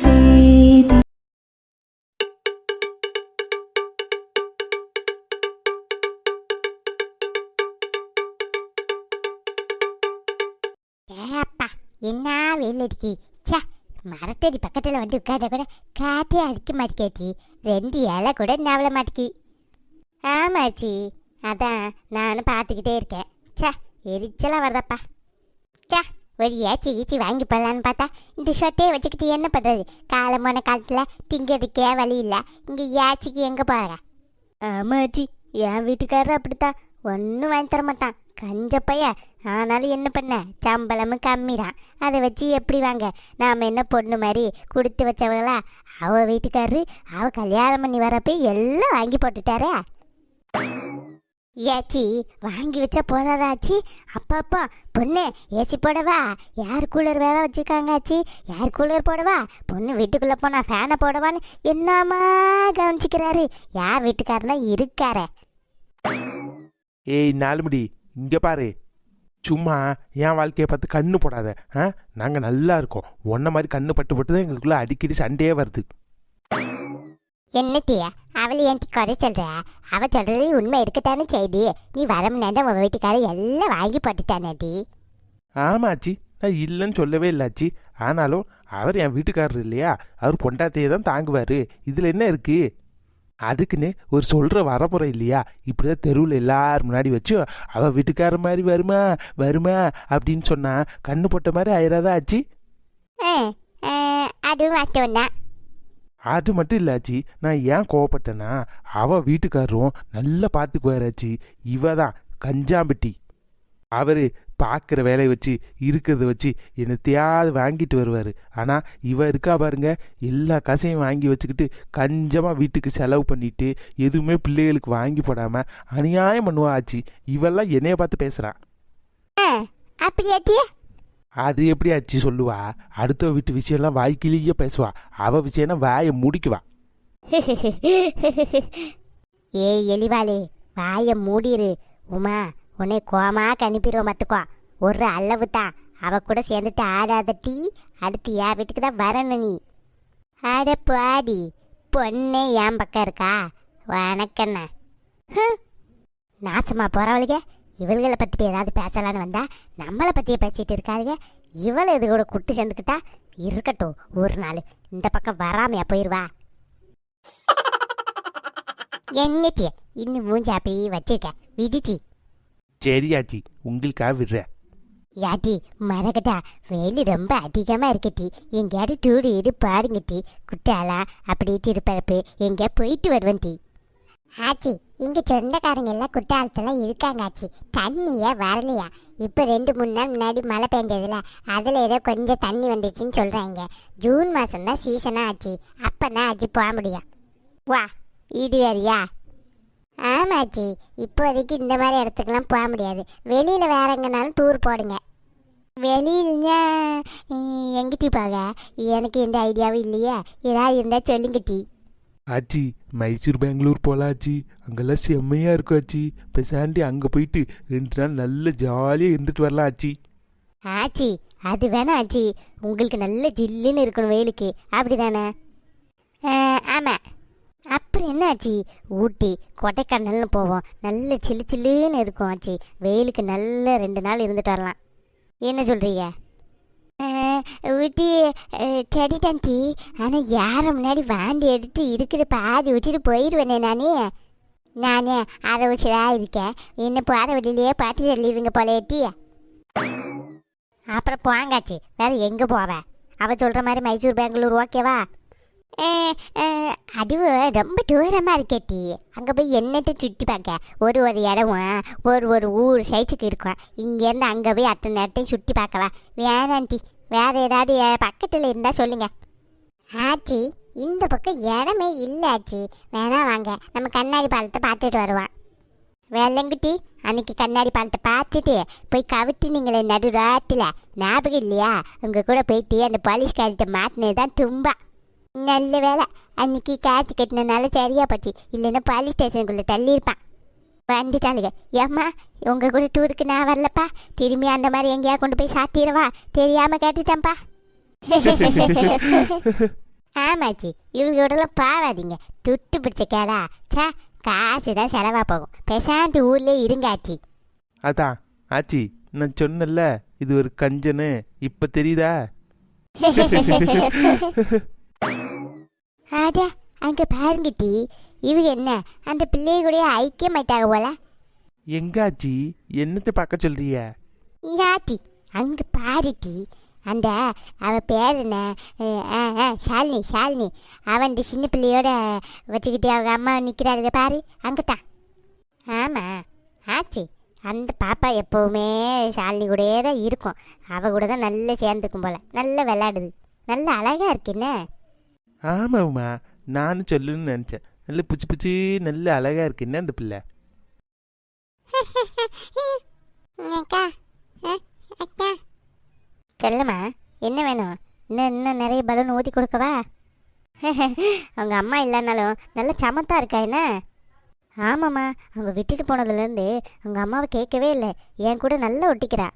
செய்தி. ஏப்பா என்ன வெயில் அடிக்கி? ச்சே மரத்தடி பக்கத்தில் வந்து உட்கார்ந்த கூட காற்றே அடிக்க மாட்டேச்சி ரெண்டு இலை கூட நவள மாட்டேக்கி. ஆமாச்சி அதான் நானும் பார்த்துக்கிட்டே இருக்கேன். ச்சே எரிச்சலாக வருதப்பா. ச்சே ஒரு ஏச்சி ஈச்சி வாங்கி போடலான்னு பார்த்தா இந்த ஷர்ட்டே வச்சுக்கிட்டு என்ன பண்ணுறது காலம் போன காலத்தில் திங்கிறதுக்கே வழி இல்லை. இங்கே ஏச்சிக்கு எங்கே போகிற ஆமாச்சி என் வீட்டுக்காரர் அப்படித்தான் ஒன்றும் வாங்கி தர மாட்டான். கஞ்ச பையன் ஆனாலும் என்ன பண்ண? சம்பளமும் கம்மி தான் அதை வச்சு எப்படி வாங்க? நாம் என்ன பொண்ணு மாதிரி கொடுத்து வச்சவங்களா? அவ வீட்டுக்காரரு அவள் கல்யாணம் பண்ணி வரப்போ எல்லாம் வாங்கி போட்டுட்டாரே. ஏச்சி வாங்கி வச்சா போதாதாச்சி அப்பப்பா பொண்ணு ஏசி போடவா? யார் கூலர் வேற வச்சுருக்காங்க ஆச்சி? யார் கூலர் போடவா? பொண்ணு வீட்டுக்குள்ளே போனா ஃபேனை போடவான்னு என்னம்மா கவனிச்சிக்கிறாரு. யார் வீட்டுக்காரனா இருக்காரே. ஏய் நாலுமுடி இங்கே பாரு. சும்மா என் வாழ்க்கையை பார்த்து கண்ணு போடாத. ஆ? நாங்கள் நல்லா இருக்கோம். ஒன்றை மாதிரி கண்ணு பட்டு பட்டு தான் எங்களுக்குள்ளே அடிக்கடி சண்டையே வருது. என்னத்தியா அவளை ஏன்டி குறை சொல்ற? அவ சொல்றது உண்மை இருக்கத்தானே செய்தி. நீ வர முன்னாடி உன் வீட்டுக்காரர் எல்லாம் வாங்கி போட்டுட்டானேடி ஆமாச்சி நான் இல்லைன்னு சொல்லவே இல்லாச்சி ஆனாலும் அவர் என் வீட்டுக்காரர் இல்லையா? அவர் பொண்டாத்தையே தான் தாங்குவார். இதில் என்ன இருக்கு? அதுக்குன்னு ஒரு சொல்கிற வரமுறை இல்லையா? இப்படி தான் தெருவில் எல்லாரும் முன்னாடி வச்சு அவள் வீட்டுக்கார மாதிரி வருமா வருமா அப்படின்னு சொன்னா கண்ணு போட்ட மாதிரி ஆயிராதா ஆச்சி? அதுவும் அது மட்டும் இல்லாச்சி நான் ஏன் கோவப்பட்டேன்னா அவள் வீட்டுக்காரரும் நல்லா பார்த்துக்குவாராச்சி இவ தான் கஞ்சாம்பட்டி. அவர் பார்க்குற வேலையை வச்சு இருக்கிறத வச்சு என்னத்தையாவது வாங்கிட்டு வருவார். ஆனால் இவ இருக்கா பாருங்க எல்லா காசையும் வாங்கி வச்சுக்கிட்டு கஞ்சமாக வீட்டுக்கு செலவு பண்ணிட்டு எதுவுமே பிள்ளைகளுக்கு வாங்கி போடாமல் அநியாயம் பண்ணுவா ஆச்சி. இவெல்லாம் என்னைய பார்த்து பேசுகிறான் ஆ, அது எப்படி ஆச்சு சொல்லுவா? அடுத்த வீட்டு விஷயம்லாம் வாய்க்கிலேயே பேசுவா. அவ விஷயம்னா வாயை முடிக்குவா. ஏய் எலிவாளே வாயை மூடிரு. உமா உன்னை கோமா அனுப்பிடுவோம் பார்த்துக்கோ. ஒரு அளவு தான். அவ கூட சேர்ந்துட்டு ஆடாதட்டி அடுத்து என் வீட்டுக்கு தான் வரணும் நீ. ஆட பாடி பொண்ணே என் பக்கம் இருக்கா? வணக்கண்ணா. ஹம். நாசமா போறவளுக இவள்களை பற்றி ஏதாவது பேசலான்னு வந்தா நம்மளை பற்றியே பேசிட்டு இருக்காளுங்க இவளை இது கூட குட்டு சேர்ந்துக்கிட்டா இருக்கட்டும். ஒரு நாள் இந்த பக்கம் வராமையா போயிடுவா என்னத்திய இன்னும் மூஞ்சி அப்படியே வச்சிருக்க. விதிச்சி சரி ஆச்சி உங்களுக்காக விடுறேன். யாட்டி மரகட்டா வெயில் ரொம்ப அதிகமா இருக்கட்டி எங்கேயாவது டூர் இது பாருங்கட்டி குட்டாலா அப்படி திருப்பரப்பு எங்கேயா போயிட்டு வருவேன் டி. ஆச்சி இங்க சொந்தக்காரங்க எல்லாம் குட்டாலத்தெல்லாம் இருக்காங்காச்சி தண்ணியே வரலையா? இப்போ ரெண்டு மூணு நாள் முன்னாடி மழை பெஞ்சதுல அதில் ஏதோ கொஞ்சம் தண்ணி வந்துச்சுன்னு சொல்கிறாங்க ஜூன் மாதம்தான் சீசனாக ஆச்சு. அப்போ தான் ஆச்சு போக முடியும். வா இது வேறியா ஆமாச்சி இப்போதைக்கு இந்த மாதிரி இடத்துக்கெல்லாம் போக முடியாது. வெளியில் வேற எங்கனாலும் டூர் போடுங்க. வெளியிலங்க எங்கிட்டி போக? எனக்கு எந்த ஐடியாவும் இல்லையே. ஏதாவது இருந்தால் சொல்லுங்க ஆச்சி மைசூர் பெங்களூர் போகலாம் ஆச்சி அங்கெல்லாம் செம்மையாக இருக்கும் ஆச்சி. பேசாண்டி அங்கே போயிட்டு ரெண்டு நாள் நல்ல ஜாலியாக இருந்துட்டு வரலாம் ஆச்சி. ஆச்சி அது வேணாம் ஆச்சி. உங்களுக்கு நல்ல ஜில்லுன்னு இருக்கணும் வெயிலுக்கு. அப்படிதானே? ஆமாம் அப்புறம் என்ன ஆச்சி? ஊட்டி கொடைக்கானல்னு போவோம். நல்ல சில்லு சில்லுன்னு இருக்கும் ஆச்சி. வெயிலுக்கு நல்ல ரெண்டு நாள் இருந்துட்டு வரலாம். என்ன சொல்கிறீங்க ஊட்டி அஹ், சரி ஆனால் யாரை முன்னாடி வாந்தி எடுத்து இருக்கிற பாதி விட்டுட்டு போயிடுவேனே நானே. நானே அரை வச்சுதான் இருக்கேன். என்ன போகிற வழியிலேயே பாட்டு சொல்லிடுவீங்க போல டீ அப்புறம் போங்காச்சு. வேற எங்கே போவ? அவ சொல்கிற மாதிரி மைசூர் பெங்களூர் ஓகேவா அதுவும் ரொம்ப தூரமாக இருக்கேட்டி. அங்கே போய் என்னத்தை சுற்றி பார்க்க ஒரு ஒரு இடமும் ஒரு ஒரு ஊர் சைஸுக்கு இருக்கும். இங்கேருந்து அங்கே போய் அத்தனை நேரத்தையும் சுற்றி பார்க்கவா வேணாண்டி. வேற ஏதாவது பக்கத்தில் இருந்தால் சொல்லுங்க. ஆச்சி இந்த பக்கம் இடமே இல்லை ஆச்சி. வேணா வாங்க. நம்ம கண்ணாடி பாலத்தை பார்த்துட்டு வருவான் வெள்ளங்குட்டி அன்னைக்கு கண்ணாடி பாலத்தை பார்த்துட்டு போய் கவிட்டு நீங்களே நடு ராட்டில் ஞாபகம் இல்லையா? உங்கள் கூட போயிட்டு அந்த போலீஸ்காரிட்ட மாட்டினது தான் தும்பா. நல்ல வேலை அன்னைக்கு காசு கட்டினதுனால சரியா போச்சு. இல்லைன்னா போலீஸ் ஸ்டேஷனுக்குள்ளே தள்ளியிருப்பான். வந்துட்டாளுங்க. ஏம்மா உங்கள் கூட டூருக்கு நான் வரலப்பா. திரும்பி அந்த மாதிரி எங்கேயா கொண்டு போய் சாத்திடுவா. தெரியாமல் கேட்டுட்டேன்ப்பா. ஆமாச்சி இவங்களோடலாம் பாவாதீங்க. துட்டு பிடிச்ச கேடா. சே காசு தான் செலவாக போகும். பெசாண்டு ஊர்லேயே இருங்க ஆச்சி. அதான் ஆச்சி நான் சொன்னேன்ல இது ஒரு கஞ்சனு. இப்போ தெரியுதா? ஆடா அங்கே பாருங்க டி. இவங்க என்ன அந்த பிள்ளைய கூட ஐக்கிய மாட்டாங்க போல? எங்க ஆச்சி என்னத்தை பார்க்க சொல்றிய? யாத்தி அங்கே பாரு டி. அந்த அவ பேர் என்ன? ஷாலினி ஷாலினி. அவன் இந்த சின்ன பிள்ளையோட வச்சுக்கிட்டு அவங்க அம்மா நிற்கிறாருங்க பாரு அங்கே தான் ஆமாம் ஆச்சி. அந்த பாப்பா எப்போவுமே ஷாலினி கூடயே தான் இருக்கும். அவ கூட தான் நல்லா சேர்ந்துக்கும் போல. நல்லா விளையாடுது. நல்ல அழகா இருக்கு என்ன? ஆமாம்மா நானும் சொல்லுன்னு நினச்சேன். நல்ல பிச்சு பிச்சு நல்ல அழகா இருக்கு. என்ன அந்த பிள்ளை? அக்கா அக்கா. சொல்லுமா என்ன வேணும்? இன்னும் இன்னும் நிறைய பலூன் ஊற்றி கொடுக்கவா? அவங்க அம்மா இல்லைனாலும் நல்ல சமத்தா இருக்கா என்ன? ஆமாம்மா அவங்க விட்டுட்டு போனதுலேருந்து அவங்க அம்மாவை கேட்கவே இல்லை. என் கூட நல்லா ஒட்டிக்கிறா.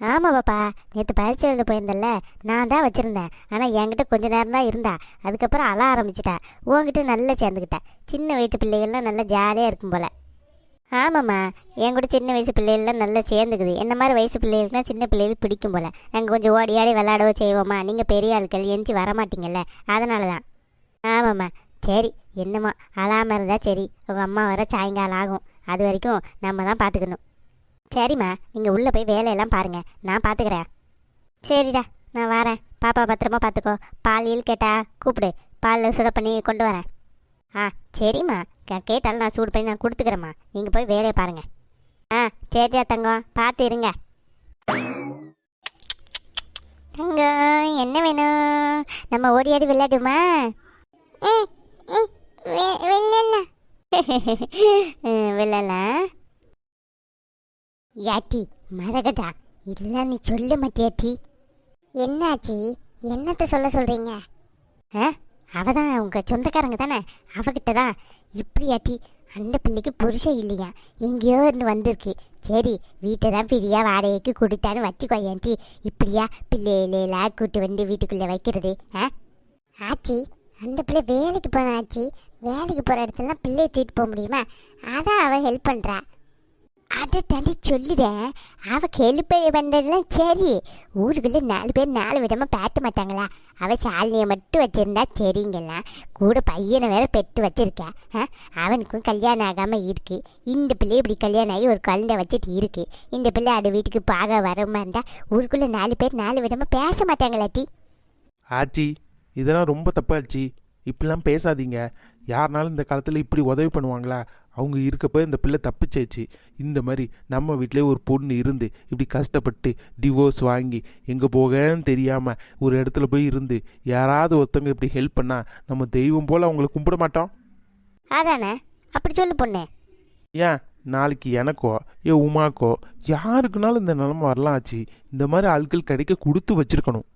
ஆமாம் பாப்பா நேற்று பயிற்சி எழுத போயிருந்தல்ல நான் தான் வச்சுருந்தேன். ஆனால் என்கிட்ட கொஞ்ச நேரம் தான் இருந்தா. அதுக்கப்புறம் அழ ஆரம்பிச்சிட்டா. உங்ககிட்ட நல்லா சேர்ந்துக்கிட்டேன் சின்ன வயசு பிள்ளைகள்லாம் நல்லா ஜாலியாக இருக்கும் போல. ஆமாம்மா என் கூட சின்ன வயசு பிள்ளைகள்லாம் நல்லா சேர்ந்துக்குது. என்ன மாதிரி வயசு பிள்ளைகளுக்குலாம் சின்ன பிள்ளைகள் பிடிக்கும் போல. நாங்கள் கொஞ்சம் ஓடி ஆடி விளையாடவோ செய்வோம்மா நீங்கள் பெரிய ஆட்கள் எஞ்சி வரமாட்டீங்கல்ல. அதனால தான். ஆமாம்மா. சரி என்னமோ அழாமல் இருந்தால் சரி. உங்கள் அம்மா வர சாயங்காலம் ஆகும். அது வரைக்கும் நம்ம தான் பார்த்துக்கணும் சரிம்மா நீங்கள் உள்ளே போய் வேலையெல்லாம் பாருங்கள் நான் பார்த்துக்கிறேன் சரிடா நான் வரேன். பாப்பா பத்திரமா பார்த்துக்கோ பால் ஈல் கேட்டா கூப்பிடு. பாலில் சுட பண்ணி கொண்டு வரேன். ஆ சரிம்மா. கேட்டாலும் நான் சூடு பண்ணி நான் கொடுத்துக்கிறேம்மா. நீங்கள் போய் வேலையை பாருங்கள் ஆ சரிடா தங்கம். பார்த்து இருங்க. தங்கம் என்ன வேணும்? நம்ம ஓடியாடி விளையாடுமா விளையாடலாம் யாட்டி மரகதா இல்லை நீ சொல்ல மாட்டியாட்டி என்னாச்சி? என்னத்த சொல்ல சொல்கிறீங்க ஆ? அவ தான் உங்கள் சொந்தக்காரங்க தானே? அவகிட்ட தான் இப்படியாட்டி அந்த பிள்ளைக்கு புருஷன் இல்லையா? எங்கேயோ இருந்து வந்திருக்கு. சரி வீட்டை தான் பிரியா வாடகைக்கு கொடுத்தான்னு வச்சுக்கோ இப்படியா பிள்ளையிலாம் கூட்டு வந்து வீட்டுக்குள்ளே வைக்கிறது ஆ? ஆச்சி அந்த பிள்ளை வேலைக்கு போன ஆச்சி வேலைக்கு போகிற இடத்துலலாம் பிள்ளையை தூக்கிட்டு போக முடியுமா? அதான் அவள் ஹெல்ப் பண்ணுறா அதை தாண்டி சொல்லிடுறேன் அவள் கேள்வி வந்ததுலாம் சரி. ஊருக்குள்ளே நாலு பேர் நாலு விதமாக பேட்ட மாட்டாங்களா? அவள் சாலினியை மட்டும் வச்சிருந்தா சரிங்கலாம் கூட பையனை வேற பெற்று வச்சுருக்கேன் ஆ, அவனுக்கும் கல்யாணம் ஆகாமல் இருக்கு. இந்த பிள்ளை இப்படி கல்யாணம் ஆகி ஒரு குழந்தை வச்சுட்டு இருக்கு. இந்த பிள்ளை அது வீட்டுக்கு பார்க்க வரமா இருந்தால் ஊருக்குள்ளே நாலு பேர் நாலு விதமாக பேச மாட்டாங்களாட்டி ஆச்சி இதெல்லாம் ரொம்ப தப்பாச்சு. இப்படிலாம் பேசாதீங்க. யாருனாலும் இந்த காலத்தில் இப்படி உதவி பண்ணுவாங்களா? அவங்க இருக்கப்போ இந்த பிள்ளை தப்பிச்சேச்சு. இந்த மாதிரி நம்ம வீட்டிலே ஒரு பொண்ணு இருந்து இப்படி கஷ்டப்பட்டு டிவோர்ஸ் வாங்கி எங்கே போகன்னு தெரியாமல் ஒரு இடத்துல போய் இருந்து யாராவது ஒருத்தவங்க இப்படி ஹெல்ப் பண்ணால் நம்ம தெய்வம் போல் அவங்கள கும்பிட மாட்டோம்? அதானே? அப்படி சொல்லு பொண்ணு. ஏன்? நாளைக்கு எனக்கோ ஏன் உமாக்கோ யாருக்குனாலும் இந்த நிலமை வரலாம் ஆச்சு இந்த மாதிரி ஆட்கள் கிடைக்க கொடுத்து வச்சிருக்கணும்.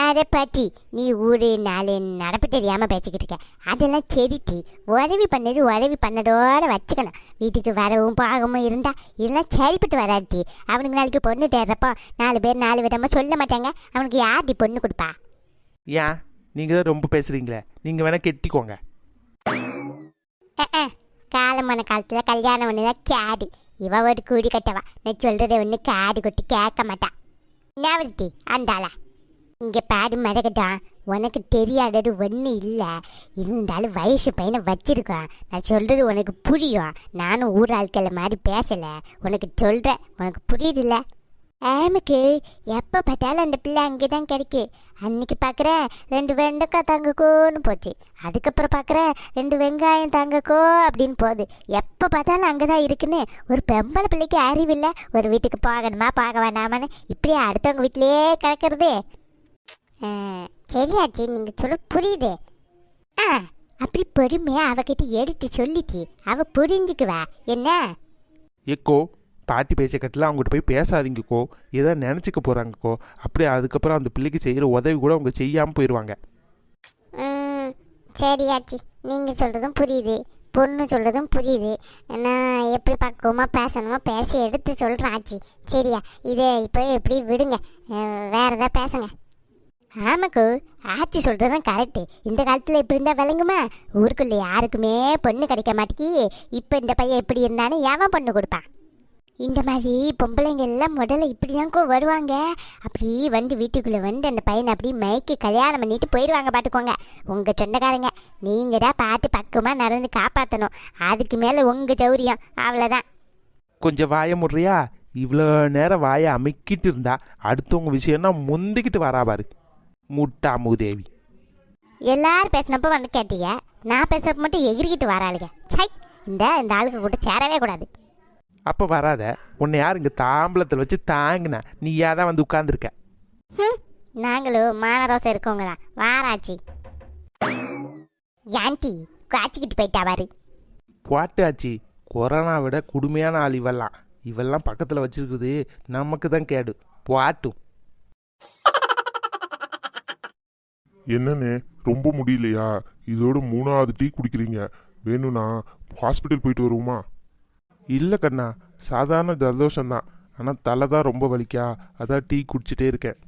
அட பாட்டி நீ ஊரு நாலு நடப்பு தெரியாம பேசிக்கிட்டு இருக்க. அதெல்லாம் செடிட்டி உதவி பண்ணது உதவி பண்ணதோட வச்சுக்கணும். வீட்டுக்கு வரவும் பாகமும் இருந்தா இதெல்லாம் சரிப்பட்டு வராட்டி அவனுக்கு நாளைக்கு பொண்ணு தேடுறப்போ நாலு பேர் நாலு விதமா சொல்ல மாட்டாங்க. அவனுக்கு யார்டி பொண்ணு கொடுப்பா? ஏன் நீங்கள் தான் ரொம்ப பேசுகிறீங்களே நீங்கள் வேணால் கெட்டிக்கோங்க. காலமான காலத்துல கல்யாணம் ஒண்ணுதான் கேடு. இவ ஒரு கூடி கட்டவா. நான் சொல்றதை ஒண்ணு காடு கொட்டி கேட்க மாட்டான் நவர்த்தி அந்தாளா இங்கே பாடு மடகட்டா உனக்கு தெரியாதது ஒன்றும் இல்லை. இருந்தாலும் வயசு பையனை வச்சிருக்கான் நான் சொல்கிறது உனக்கு புரியும். நானும் ஊர் ஆட்களை மாதிரி பேசலை. உனக்கு சொல்கிறேன் உனக்கு புரியுதுல்ல? ஆமுக்கு எப்போ பார்த்தாலும் அந்த பிள்ளை அங்கே தான் கிடைக்கு. அன்னைக்கு பார்க்குறேன் ரெண்டு வெண்டைக்காய் தங்கக்கோன்னு போச்சு. அதுக்கப்புறம் பார்க்குறேன் ரெண்டு வெங்காயம் தங்கக்கோ அப்படின்னு போகுது. எப்போ பார்த்தாலும் அங்கே தான் இருக்குன்னு. ஒரு பெம்பளை பிள்ளைக்கு அறிவில்லை ஒரு வீட்டுக்கு போகணுமா பார்க்க வேண்டாமான்னு இப்படியே அடுத்தவங்க வீட்டிலேயே கிடக்கிறது. சரியாச்சு நீங்கள் சொல்ல புரியுது. ஆ அப்படி பொறுமையாக அவகிட்ட எடுத்து சொல்லிட்டு அவ புரிஞ்சுக்குவா. என்ன? ஏக்கோ பாட்டி பேச்ச கட்டில் அவங்ககிட்ட போய் பேசாதீங்கக்கோ ஏதோ நினச்சிக்க போகிறாங்கக்கோ அப்படியே அதுக்கப்புறம் அந்த பிள்ளைக்கு செய்கிற உதவி கூட அவங்க செய்யாமல் போயிடுவாங்க ம், சரியாச்சி நீங்கள் சொல்கிறதும் புரியுது. பொண்ணு சொல்கிறதும் புரியுது. நான் எப்படி பக்குவமாக பேசணுமோ பேசி எடுத்து சொல்கிறேன் ஆச்சி சரியா? இதை இப்போ எப்படி விடுங்க. வேற ஏதாவது பேசுங்க. ஆமாக்கு ஆச்சி சொல்கிறது தான் கரெக்டு இந்த காலத்தில் இப்படி இருந்தால் விளங்குமா? ஊருக்குள்ளே யாருக்குமே பொண்ணு கிடைக்க மாட்டேங்கி இப்போ இந்த பையன் எப்படி இருந்தானு ஏன் பொண்ணு கொடுப்பான் இந்த மாதிரி பொம்பளைங்க எல்லாம் முதல்ல இப்படி தான்க்கோ வருவாங்க. அப்படி வந்து வீட்டுக்குள்ளே வந்து அந்த பையனை அப்படி மயக்கி கல்யாணம் பண்ணிட்டு போயிடுவாங்க பார்த்துக்கோங்க உங்கள் சொந்தக்காரங்க நீங்கள் தான் பார்த்து பக்குவமாக நடந்து காப்பாற்றணும் அதுக்கு மேலே உங்கள் சௌரியம். அவ்வளோதான் கொஞ்சம் வாய முடுறியா? இவ்வளோ நேரம் வாயை அமைக்கிட்டு இருந்தா அடுத்தவங்க விஷயம்னா முந்திக்கிட்டு வரா பாரு. முட்டா மூதேவி எல்லாரும் பேசினப்போ வந்து கேட்டீங்க. நான் பேசுறப்ப மட்டும் எகிரிக்கிட்டு வராளுங்க சை இந்த இந்த ஆளுக்கு கூட சேரவே கூடாது. அப்போ வராத உன்னை யார் இங்கே தாம்பளத்தில் வச்சு தாங்கின? நீயா தான் வந்து உட்காந்துருக்க ஹம், நாங்களும் மானரோசம் இருக்கவங்களா? வாராச்சி. யான்டி காய்ச்சிக்கிட்டு போயிட்டா பாரு. போட்டு ஆச்சு கொரோனா விட கொடுமையான ஆள் இவெல்லாம். இவெல்லாம் பக்கத்தில் வச்சிருக்குது நமக்கு தான் கேடு. போட்டும். என்னண்ணே ரொம்ப முடியலையா? இதோட மூணாவது டீ குடிக்கிறீங்க. வேணும்னா ஹாஸ்பிட்டல் போயிட்டு வருவோமா? இல்லை கண்ணா சாதாரண ஜலதோஷம் தான் ஆனால் தலை தான் ரொம்ப வலிக்கா? அதான் டீ குடிச்சிட்டே இருக்கேன்.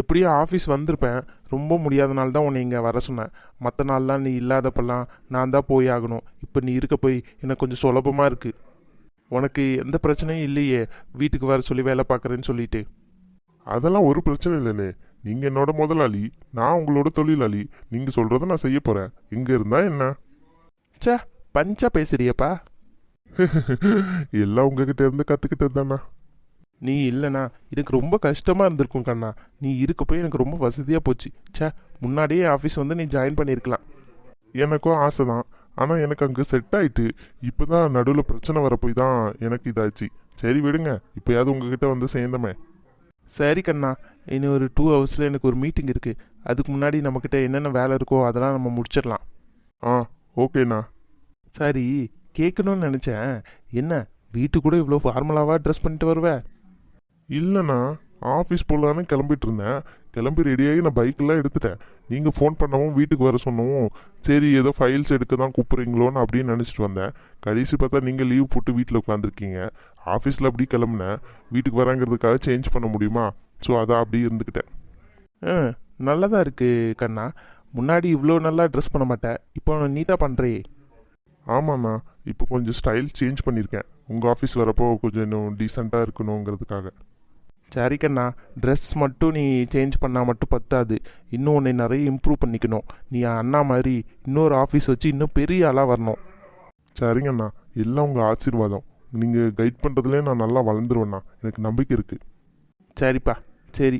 எப்படியும் ஆஃபீஸ் வந்திருப்பேன். ரொம்ப முடியாதனால தான் உன்னை இங்கே வர சொன்னேன். மற்ற நாள்லாம் நீ இல்லாதப்பெல்லாம் நான் தான் போய் ஆகணும். இப்போ நீ இருக்க போய் எனக்கு கொஞ்சம் சுலபமாக இருக்குது உனக்கு எந்த பிரச்சனையும் இல்லையே. வீட்டுக்கு வர சொல்லி வேலை பார்க்குறேன்னு சொல்லிட்டு. அதெல்லாம் ஒரு பிரச்சனை இல்லைண்ணே. நீங்க என்னோட முதலாளி நான் உங்களோட தொழிலாளி. நீங்க சொல்றத நான் செய்ய போறேன். இங்க இருந்தா என்ன? ச்சே பஞ்சா பேசுறியப்பா. எல்லாம் உங்ககிட்ட இருந்து கத்துக்கிட்டது தானே? நீ இல்லைனா எனக்கு ரொம்ப கஷ்டமாக இருந்திருக்கும் கண்ணா. நீ இருக்க போய் எனக்கு ரொம்ப வசதியாக போச்சு. ச்சே முன்னாடியே ஆஃபீஸ் வந்து நீ ஜாயின் பண்ணியிருக்கலாம் எனக்கும் ஆசை தான் ஆனா எனக்கு அங்க செட் ஆயிட்டு இப்பதான் நடுவில் பிரச்சனை வர போய் தான் எனக்கு இதாச்சு. சரி விடுங்க இப்பயாவது உங்ககிட்ட வந்து சேர்ந்தமே. சரி கண்ணா இனி ஒரு டூ ஹவர்ஸில் எனக்கு ஒரு மீட்டிங் இருக்குது அதுக்கு முன்னாடி நம்மக்கிட்ட என்னென்ன வேலை இருக்கோ அதெல்லாம் நம்ம முடிச்சிடலாம். ஆ ஓகேண்ணா. சரி கேட்கணும்னு நினச்சேன். என்ன வீட்டு கூட இவ்வளோ ஃபார்மலாவாக ட்ரெஸ் பண்ணிட்டு வருவ? இல்லைண்ணா ஆஃபீஸ் போகலான்னு கிளம்பிட்டு இருந்தேன். கிளம்பி ரெடியாகி நான் பைக்கெல்லாம் எடுத்துட்டேன். நீங்கள் ஃபோன் பண்ணவும் வீட்டுக்கு வர சொன்னவும் சரி ஏதோ ஃபைல்ஸ் எடுக்க தான் கூப்பிட்றீங்களோன்னு அப்படின்னு நினச்சிட்டு வந்தேன். கடைசி பார்த்தா நீங்கள் லீவ் போட்டு வீட்டில் உட்காந்துருக்கீங்க ஆஃபீஸில் அப்படி கிளம்புனேன். வீட்டுக்கு வராங்கிறதுக்காக சேஞ்ச் பண்ண முடியுமா? ஸோ அதான் அப்படியே இருந்துக்கிட்டேன் ஆ நல்லதா இருக்கு கண்ணா. முன்னாடி இவ்வளோ நல்லா ட்ரெஸ் பண்ண மாட்டேன். இப்போ நீட்டாக பண்ணுறே ஆமாண்ணா இப்போ கொஞ்சம் ஸ்டைல் சேஞ்ச் பண்ணியிருக்கேன். உங்கள் ஆஃபீஸ் வரப்போ கொஞ்சம் இன்னும் டீசெண்டாக இருக்கணுங்கிறதுக்காக. சரி கண்ணா ட்ரெஸ் மட்டும் நீ சேஞ்ச் பண்ணால் மட்டும் பத்தாது. இன்னும் உன்னை நிறைய இம்ப்ரூவ் பண்ணிக்கணும். நீ அண்ணா மாதிரி இன்னொரு ஆஃபீஸ் வச்சு இன்னும் பெரிய ஆளாக வரணும். சரிங்கண்ணா எல்லாம் உங்கள் ஆசீர்வாதம். நீங்கள் கைட் பண்ணுறதுலே நான் நல்லா வளர்ந்துருவேண்ணா எனக்கு நம்பிக்கை இருக்குது சரிப்பா சரி.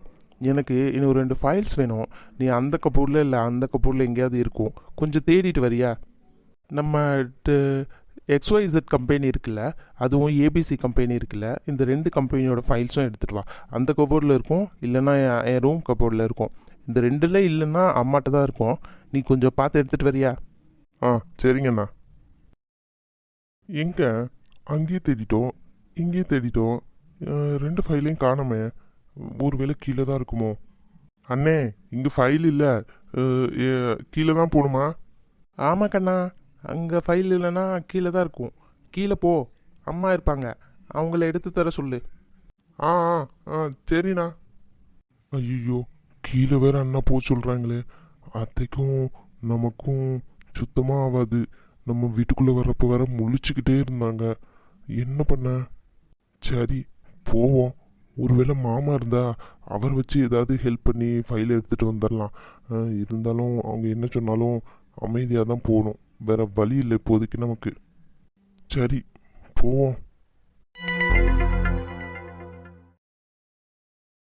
எனக்கு இன்னும் ரெண்டு ஃபைல்ஸ் வேணும். நீ அந்த கப்பூரில் இல்லை அந்த கப்பூரில் எங்கேயாவது இருக்கும். கொஞ்சம் தேடிட்டு வரியா? நம்ம எக்ஸ்ஒய்செட் கம்பெனி இருக்குல்ல அதுவும் ஏபிசி கம்பெனி இருக்குல்ல இந்த ரெண்டு கம்பெனியோட ஃபைல்ஸும் எடுத்துகிட்டு வா. அந்த கபோர்டில் இருக்கும் இல்லைன்னா என் ரூம் கபோர்டில் இருக்கும். இந்த ரெண்டில் இல்லைன்னா அம்மாட்ட தான் இருக்கும். நீ கொஞ்சம் பார்த்து எடுத்துகிட்டு வரியா? ஆ சரிங்கண்ணா. எங்க? அங்கேயே தேடிட்டோம் இங்கேயே தேடிட்டோம். ரெண்டு ஃபைலையும் காணோமே. ஒருவேளை கீழே தான் இருக்குமோ? அண்ணே இங்கே ஃபைல் இல்லை. கீழே தான் போகணுமா ஆமாம் கண்ணா. அங்கே ஃபைல் இல்லைன்னா கீழே தான் இருக்கும். கீழே போ. அம்மா இருப்பாங்க. அவங்கள எடுத்து தர சொல்லு. ஆ ஆ ஆ சரிண்ணா. ஐயோ கீழே வேற அண்ணா போக சொல்கிறாங்களே அத்தைக்கும் நமக்கும் சுத்தமாக ஆகாது நம்ம வீட்டுக்குள்ளே வரப்போ வர முழிச்சுக்கிட்டே இருந்தாங்க. என்ன பண்ண? சரி போவோம். ஒருவேளை மாமா இருந்தா அவர் வச்சு ஏதாவது ஹெல்ப் பண்ணி ஃபைல் எடுத்துகிட்டு வந்துடலாம் இருந்தாலும் அவங்க என்ன சொன்னாலும் அமைதியாக தான் போகணும். வேற வழி இல்லை இப்போதைக்கு நமக்கு. சரி போவோம்.